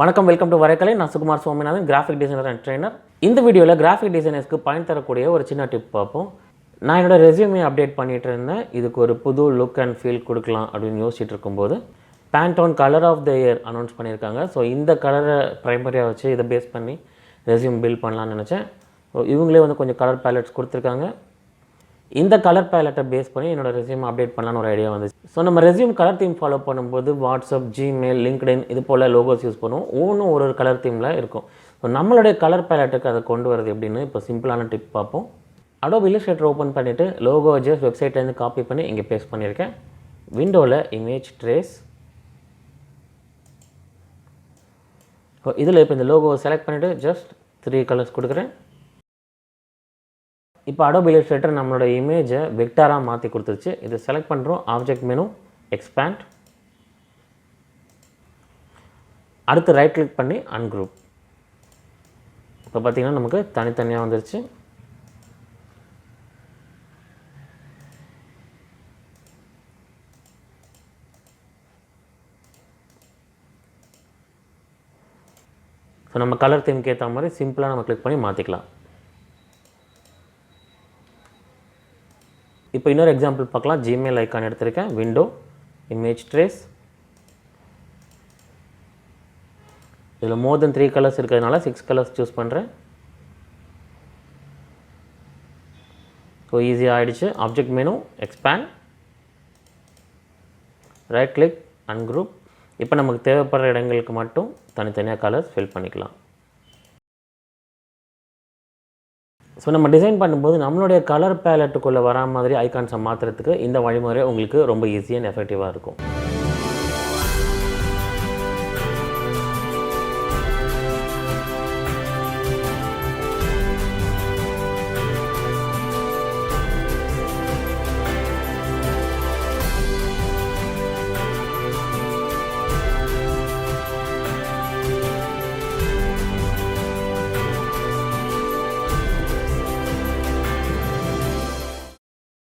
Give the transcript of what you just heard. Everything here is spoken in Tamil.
வணக்கம் வெல்கம் டு வரைக்கலை நான் Sukumar Swaminathan graphic designer and trainer இந்த வீடியோவில் கிராஃபிக் டிசைனர்ஸ்க்கு பயன் தரக்கூடிய ஒரு சின்ன டிப் பார்ப்போம். நான் என்னோட ரெஸ்யூமே அப்டேட் பண்ணிட்டு இருந்தேன். இதுக்கு ஒரு புது லுக் அண்ட் ஃபீல் கொடுக்கலாம் அப்படின்னு யோசிச்சுட்டு இருக்கும்போது Pantone colour of the year announce பண்ணியிருக்காங்க. ஸோ இந்த கலரை ப்ரைமரியாக வச்சு இதை பேஸ் பண்ணி ரெஸ்யூம் பில்ட் பண்ணலான்னு நினச்சேன். ஸோ இவங்களே வந்து கொஞ்சம் கலர் பேலட்ஸ் கொடுத்துருக்காங்க. இந்த கலர் பேலட்டை பேஸ் பண்ணி என்னோட ரெஸ்யூம் அப்டேட் பண்ணலான்னு ஒரு ஐடியா வந்துச்சு. ஸோ நம்ம ரெஸ்யூம் கலர் தீம் ஃபாலோ பண்ணும்போது வாட்ஸ்அப் ஜிமெயில் லிங்க்டின் இது போல் லோகோஸ் யூஸ் பண்ணுவோம். ஒவ்வொன்றும் ஒரு ஒரு கலர் தீமில் இருக்கும். ஸோ நம்மளுடைய கலர் பேலட்டுக்கு அதை கொண்டு வரது எப்படின்னு இப்போ சிம்பிளான டிப் பார்ப்போம். அடோப் இல்லஸ்ட்ரேட்டர் ஓப்பன் பண்ணிவிட்டு லோகோ ஜஸ்ட் வெப்சைட்லேருந்து காப்பி பண்ணி இங்கே பேஸ்ட் பண்ணியிருக்கேன். விண்டோவில் இமேஜ் ட்ரேஸ் ஸோ இதில் இப்போ இந்த லோகோவை செலக்ட் பண்ணிவிட்டு ஜஸ்ட் த்ரீ கலர்ஸ் கொடுக்குறேன். இப்போ அடோப் இல்லஸ்ட்ரேட்டர் நம்மளோட இமேஜை வெக்டாராக மாற்றி கொடுத்துருச்சு. இதை செலக்ட் பண்ணுறோம் ஆப்ஜெக்ட் மெனு எக்ஸ்பேண்ட் அடுத்து ரைட் கிளிக் பண்ணி அன்குரூப் இப்போ பார்த்தீங்கன்னா நமக்கு தனித்தனியாக வந்துருச்சு. ஸோ நம்ம கலர் தீம்க்கு ஏற்ற மாதிரி சிம்பிளாக நம்ம கிளிக் பண்ணி மாற்றிக்கலாம் இப்போ இன்னொரு எக்ஸாம்பிள் பார்க்கலாம். ஜிமெயில் ஐக்கான் எடுத்திருக்கேன். விண்டோ இமேஜ் ட்ரேஸ் இதில் மோர் தென் த்ரீ கலர்ஸ் இருக்கிறதுனால சிக்ஸ் கலர்ஸ் சூஸ் பண்ணுறேன் ஸோ ஈஸியாக ஆகிடுச்சு object menu expand right click ungroup இப்போ நமக்கு தேவைப்படுற இடங்களுக்கு மட்டும் தனித்தனியாக கலர்ஸ் ஃபில் பண்ணிக்கலாம். ஸோ நம்ம டிசைன் பண்ணும்போது நம்மளுடைய கலர் பேலட்டுக்குள்ளே வரா மாதிரி ஐகான்ஸை மாற்றுறதுக்கு இந்த வழிமுறை உங்களுக்கு ரொம்ப ஈஸி அண்ட் எஃபெக்டிவாக இருக்கும்.